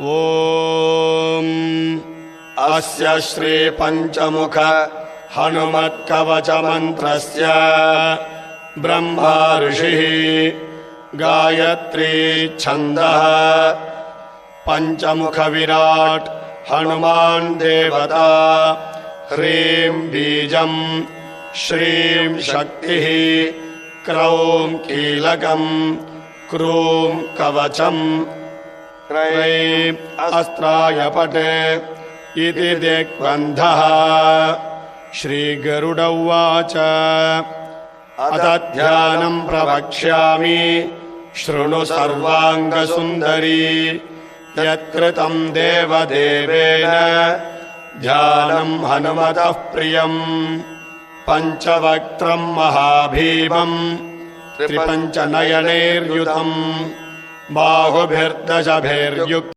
ॐ। अस्य श्रीपञ्चमुख हनुमत्कवचमन्त्रस्य ब्रह्मा ऋषिः गायत्री छन्दः। पञ्चमुखविराट् हनुमान् देवता ह्रीं बीजम् श्रीं शक्तिः क्रौं कीलकम् क्रूं कवचम् क्रैं अस्त्राय पटे इति दिग्बन्धः। श्रीगरुड उवाच अथ ध्यानम् प्रवक्ष्यामि शृणु सर्वाङ्गसुन्दरी। यत्कृतम् देवदेवेन ध्यानम् हनुमतः प्रियम्। पञ्चवक्त्रम् महाभीमम् त्रिपञ्चनयनैर्युतम् बाहुभिर्दशभिर्युक्